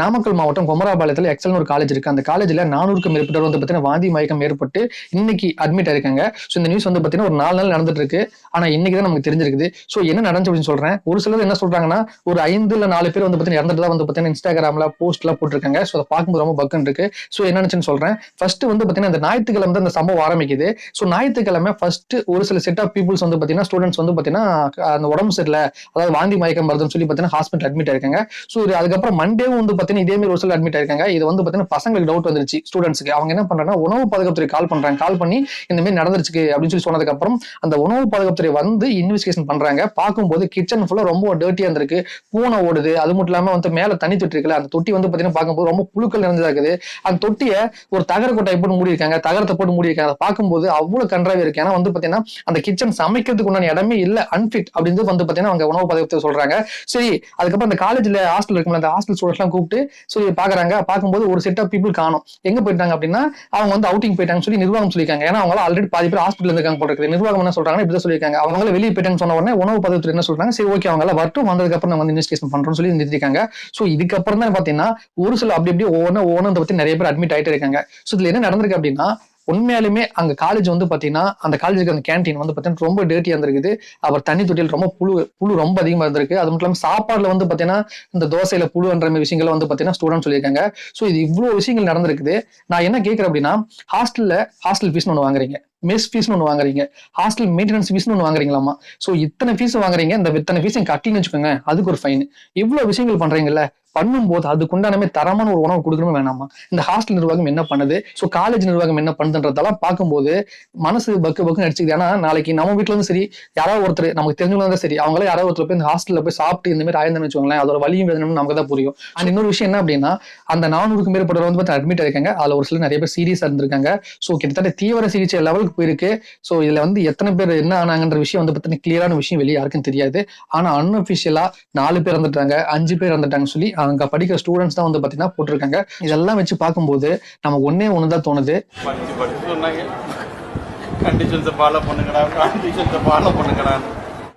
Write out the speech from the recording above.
நாமக்கல் மாவட்டம் குமராபாளையத்தில் எக்ஸல்னு ஒரு காலேஜ் இருக்கு. அந்த காலேஜ்ல நானூறுக்கும் மேற்பட்டவர் வந்து பார்த்தீங்கன்னா வாந்தி மயக்கம் ஏற்பட்டு இன்னைக்கு அட்மிட் ஆயிருக்காங்க. ஸோ இந்த நியூஸ் வந்து பார்த்தீங்கன்னா ஒரு நாலு நாள் நடந்துட்டு இருக்கு ஆனா இன்னைக்கு தான் நமக்கு தெரிஞ்சிருக்குது. ஸோ என்ன நடந்துச்சு அப்படின்னு சொல்றேன். ஒரு சிலர் என்ன சொல்றாங்கன்னா ஒரு ஐந்து இல்லை நாலு பேர் வந்து பார்த்தீங்கன்னா இறந்துட்டு தான் வந்து பார்த்தீங்கன்னா இன்ஸ்டாகிராமில் போஸ்ட்லாம் போட்டிருக்காங்க. ஸோ அதை பார்க்கும்போது ரொம்ப பக்குன்னு இருக்கு. ஸோ என்னன்னு சொல்றேன். ஃபர்ஸ்ட் வந்து பார்த்தீங்கன்னா இந்த ஞாயிற்றுக்கிழமை தான் இந்த சம்பவம் ஆரம்பிக்குது. ஸோ ஞாயிற்றுக்கிழமை ஃபர்ஸ்ட் ஒரு சில செட் ஆஃப் பீப்புள்ஸ் வந்து பார்த்தீங்கன்னா ஸ்டூடெண்ட்ஸ் வந்து பார்த்தீங்கன்னா அந்த உடம்பு சரியில்லை. அதாவது வாந்தி மயக்கம் வருதுன்னு சொல்லி பார்த்தீங்கன்னா ஹாஸ்பிட்டல் அட்மிட் ஆயிருக்காங்க. ஸோ அதுக்கப்புறம் மண்டேவும் வந்து பார்த்தீங்கன்னா இதே மாதிரி ஒரு சில அட்மிட் ஆயிருக்காங்க. இது வந்து பார்த்தீங்கன்னா பசங்களுக்கு டவுட் வந்துருச்சு ஸ்டூடெண்ட்ஸ்க்கு அவங்க என்ன பண்றாங்கன்னா உணவு பாதுகாப்புத்துறை கால் பண்றாங்க. கால் பண்ணி இந்த மாதிரி நடந்துருச்சு அப்படின்னு சொல்லி சொன்னதுக்கு அப்புறம் அந்த உணவு பாதுகாப்புத்துறை வந்து இன்வெஸ்டிகேஷன் பண்றாங்க. பார்க்கும்போது கிச்சன் ஃபுல்லா ரொம்ப டர்ட்டியா இருந்திருக்கு. பூனை ஓடுது. அது மட்டும் இல்லாம வந்து மேல தண்ணி தொட்டி இருக்குல்ல அந்த தொட்டி வந்து பார்த்தீங்கன்னா பார்க்கும்போது ரொம்ப புழுக்கள் நிறைஞ்சதா இருக்குது. அந்த தொட்டியை ஒரு தகர கொட்டை போட்டு மூடி இருக்காங்க தகரத்தை போட்டு மூடி இருக்காங்க அதை பார்க்கும்போது அவ்வளவு கன்றாவே இருக்கு. ஏன்னா வந்து பார்த்தீங்கன்னா அந்த கிச்சன் சமைக்கிறதுக்கு உண்டான இடமே இல்லை. அன்ஃபிட் அப்படின்னு வந்து பார்த்தீங்கன்னா அவங்க உணவு பாதுகாப்பு சொல்றாங்க. சரி அதுக்கப்புறம் அந்த காலேஜ்ல ஹாஸ்டல் இருக்குல்ல அந்த ஹாஸ்டல் கூப்பிட்டு சொல்லிட்டு கூப்பிட்டு பாக்குறாங்க. பார்க்கும்போது ஒரு செட் ஆஃப் பீப்புள் காணும். எங்க போயிட்டாங்க அப்படின்னா அவங்க வந்து அவுட்டிங் போயிட்டாங்க சொல்லி நிர்வாகம் சொல்லியிருக்காங்க. ஏன்னா அவங்க ஆல்ரெடி பாதி பேர் ஹாஸ்பிட்டல் இருக்காங்க போல இருக்குது. நிர்வாகம் என்ன சொல்றாங்க இப்படி சொல்லியிருக்காங்க. அவங்க வெளியே போயிட்டாங்கன்னு சொன்ன உடனே உணவு பதவித்துறை என்ன சொல்றாங்க? சரி ஓகே அவங்க எல்லாம் வரட்டும். வந்ததுக்கு அப்புறம் நம்ம வந்து இன்வெஸ்டிகேஷன் பண்றோம்னு சொல்லி நிறுத்திருக்காங்க. ஸோ இதுக்கப்புறம் தான் பாத்தீங்கன்னா ஒரு சில அப்படி அப்படி ஒவ்வொன்று ஒவ்வொன்று பத்தி நிறைய பேர் அட்மிட் ஆயிட்டு இருக்காங்க. ஸோ இதுல என்ன நடந்திருக்கு அப்படின்னா உண்மையாலுமே அங்க காலேஜ் வந்து பாத்தீங்கன்னா அந்த காலேஜுக்கு அந்த கேண்டீன் வந்து பாத்தீங்கன்னா ரொம்ப டேர்ட்டியா இருந்திருக்குது. அப்புறம் தண்ணி தொட்டியில் ரொம்ப புழு புழு ரொம்ப அதிகமா இருந்திருக்கு. அது மட்டும் இல்லாம சாப்பாடுல வந்து பாத்தீங்கன்னா இந்த தோசையில புழுன்ற மாதிரி விஷயங்கள் வந்து பாத்தீங்கன்னா ஸ்டூடெண்ட் சொல்லியிருக்காங்க. ஸோ இது இவ்வளவு விஷயங்கள் நடந்திருக்குது. நான் என்ன கேட்குறேன் அப்படின்னா ஹாஸ்டல்ல ஹாஸ்டல் ஃபீஸ்னு ஒன்று வாங்குறீங்க. மெஸ் ஃபீஸ்னு ஒன்று வாங்குறீங்க. ஹாஸ்டல் மெயின்டெனன்ஸ் ஃபீஸ்னு ஒன்று வாங்குறீங்களாமா ஸோ இத்தனை ஃபீஸ் வாங்குறீங்க. இந்த இத்தனை ஃபீஸ் கட்டின்னு வச்சுக்கோங்க அதுக்கு ஒரு ஃபைன் இவ்வளவு விஷயங்கள் பண்றீங்கல்ல. பண்ணும்போது அதுக்குண்டானமே தரமான ஒரு உணவு கொடுக்கணுமே வேணாமா? இந்த ஹாஸ்டல் நிர்வாகம் என்ன பண்ணுது? ஸோ காலேஜ் நிர்வாகம் என்ன பண்ணுதுன்றதெல்லாம் பார்க்கும்போது மனசு பக்கு பக்கு நடிச்சுக்குது ஏன்னா நாளைக்கு நம்ம வீட்டுல இருந்து சரி யாராவது ஒருத்தர் நமக்கு தெரிஞ்சவங்க சரி அவங்களே யாராவது ஒருத்தர் போய் இந்த ஹாஸ்டல்ல போய் சாப்பிட்டு இந்த மாதிரி ஆயிருந்தேன்னு வச்சுக்கோங்களேன் அதோட வலியும் வேதனும் நமக்கு தான் புரியும். அண்ட் இன்னொரு விஷயம் என்ன அப்படின்னா அந்த நானூறுக்கு மேற்பட்டவர் வந்து பார்த்து அட்மிட் ஆயிருக்காங்க. அதுல ஒரு சில நிறைய பேர் சீரியஸா இருந்திருக்காங்க. ஸோ கிட்டத்தட்ட தீவிர சிகிச்சை லெவலுக்கு போயிருக்கு. ஸோ இதுல வந்து எத்தனை பேர் என்ன ஆனாங்கன்ற விஷயம் வந்து பார்த்தீங்கன்னா கிளியரான விஷயம் வெளியே யாருக்கும் தெரியாது. ஆனா அன்அஃபிஷியலா நாலு பேர் இறந்துட்டாங்க அஞ்சு பேர் இறந்துட்டாங்கன்னு சொல்லி அங்க படிக்கிற ஸ்டூடெண்ட்ஸ் தான் வந்து பார்த்தீங்கன்னா போட்டிருக்காங்க. இதெல்லாம் வச்சு பார்க்கும்போது நம்ம ஒன்னே ஒன்று தான் தோணுது. படிச்சு கண்டிஷன்ஸை ஃபாலோ பண்ணுங்கடா கண்டிஷன்ஸை ஃபாலோ பண்ணுங்கடா.